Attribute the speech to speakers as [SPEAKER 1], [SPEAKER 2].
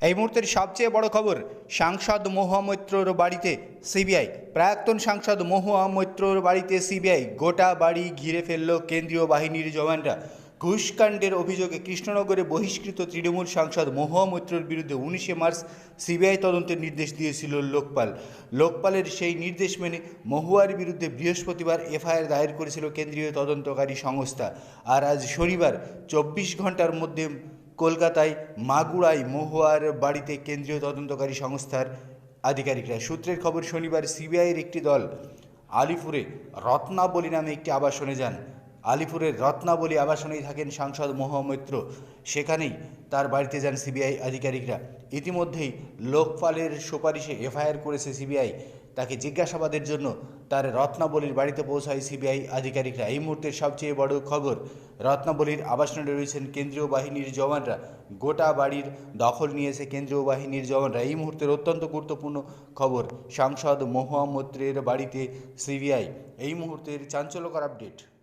[SPEAKER 1] এই মুহূর্তের সবচেয়ে বড় খবর, সাংসদ মহুয়া মৈত্রর বাড়িতে সিবিআই। প্রাক্তন সাংসদ মহুয়া মৈত্রর বাড়িতে সিবিআই গোটা বাড়ি ঘিরে ফেলল কেন্দ্রীয় বাহিনীর জওয়ানরা। ঘুষকাণ্ডের অভিযোগে কৃষ্ণনগরে বহিষ্কৃত তৃণমূল সাংসদ মহুয়া মৈত্রর বিরুদ্ধে উনিশে মার্চ সিবিআই তদন্তের নির্দেশ দিয়েছিল লোকপাল। লোকপালের সেই নির্দেশ মেনে মহুয়ার বিরুদ্ধে বৃহস্পতিবার এফআইআর দায়ের করেছিল কেন্দ্রীয় তদন্তকারী সংস্থা। আর আজ শনিবার, চব্বিশ ঘণ্টার মধ্যে কলকাতায় মাগুড়ায় মহুয়ার বাড়িতে কেন্দ্রীয় তদন্তকারী সংস্থার আধিকারিকরা। সূত্রের খবর, শনিবার সিবিআইয়ের একটি দল আলিপুরে রত্নাবলী নামে একটি আবাসনে যান। আলিপুরের রত্নাবলী আবাসনেই থাকেন সাংসদ মহামৈত্র সেখানেই তার বাড়িতে যান সিবিআই আধিকারিকরা। ইতিমধ্যেই লোকপালের সুপারিশে এফআইআর করেছে সিবিআই। তাকে জিজ্ঞাসাবাদের জন্য তার রত্নাবলীর বাড়িতে পৌঁছায় সিবিআই আধিকারিকরা। এই মুহূর্তের সবচেয়ে বড় খবর, রত্নাবলীর আবাসনে রয়েছেন কেন্দ্রীয় বাহিনীর জওয়ানরা। গোটা বাড়ির দখল নিয়েছে কেন্দ্রীয় বাহিনীর জওয়ানরা। এই মুহূর্তের অত্যন্ত গুরুত্বপূর্ণ খবর, সাংসদ মহুয়া মৈত্রের বাড়িতে সিবিআই। এই মুহূর্তের চাঞ্চল্যকর আপডেট।